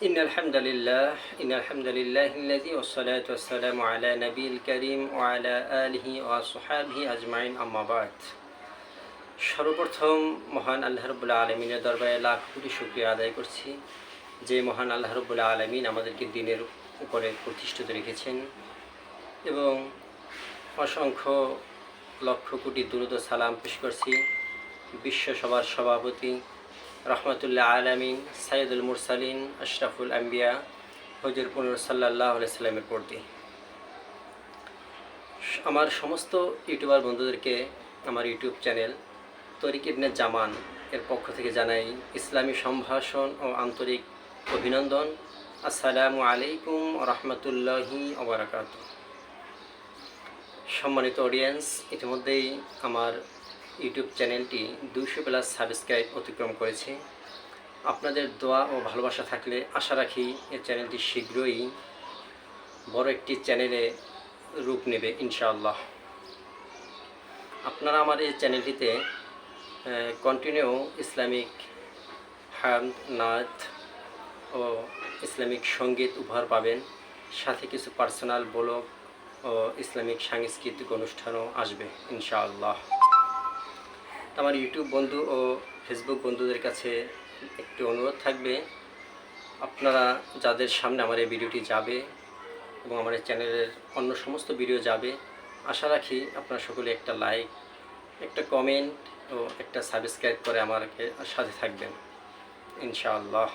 إن الحمد لله إن الحمد لله الذي والصلاة والسلام على نبي الكريم وعلى آله وصحابه أجمعين أما بعد সর্বপ্রথম মহান আল্লাহ রবুল্লা আলমিনের দরবারে লাখ কোটি শুক্রিয়া আদায় করছি যে মহান আল্লাহ রবুল্লা আলমিন আমাদেরকে দিনের উপরে প্রতিষ্ঠিত রেখেছেন এবং অসংখ্য লক্ষ কোটি দুরুদ ও সালাম পেশ করছি বিশ্ব সভার সভাপতি রহমতুল্লাহ আলমিন সাইদুল মুরসালিন আশরাফুল আম্বিয়া হজর পুনুর সাল্লাহ সাল্লামের প্রতি আমার সমস্ত ইউটিউবার বন্ধুদেরকে আমার ইউটিউব চ্যানেল তরিক ইবনে জামান এর পক্ষ থেকে জানাই ইসলামী সম্ভাষণ ও আন্তরিক অভিনন্দন। আসসালামু আলাইকুম রহমতুল্লাহি ওবরাকাত সম্মানিত অডিয়েন্স ইতিমধ্যেই আমার ইউটিউব চ্যানেলটি দুশো প্লাস সাবস্ক্রাইব অতিক্রম করেছে। আপনাদের দোয়া ও ভালোবাসা থাকলে আশা রাখি এই চ্যানেলটি শীঘ্রই বড় একটি চ্যানেলে রূপ নেবে, ইনশাআল্লাহ। আপনারা আমার এই চ্যানেলটিতে কন্টিনিউ ইসলামিক হাম নাথ ও ইসলামিক সংগীত উপহার পাবেন। সাথে কিছু পার্সোনাল ব্লগ ও ইসলামিক সাংস্কৃতিক অনুষ্ঠানও আসবে, ইনশাআল্লাহ। আমার ইউটিউব বন্ধু ও ফেসবুক বন্ধুদের কাছে একটি অনুরোধ থাকবে। আপনারা যাদের সামনে আমার এই ভিডিওটি যাবে এবং আমার এই চ্যানেলের অন্য সমস্ত ভিডিও যাবে, আশা রাখি আপনারা সকলে একটা লাইক একটা কমেন্ট ও একটা সাবস্ক্রাইব করে আমাকে সাথে থাকবেন। ইনশাআল্লাহ।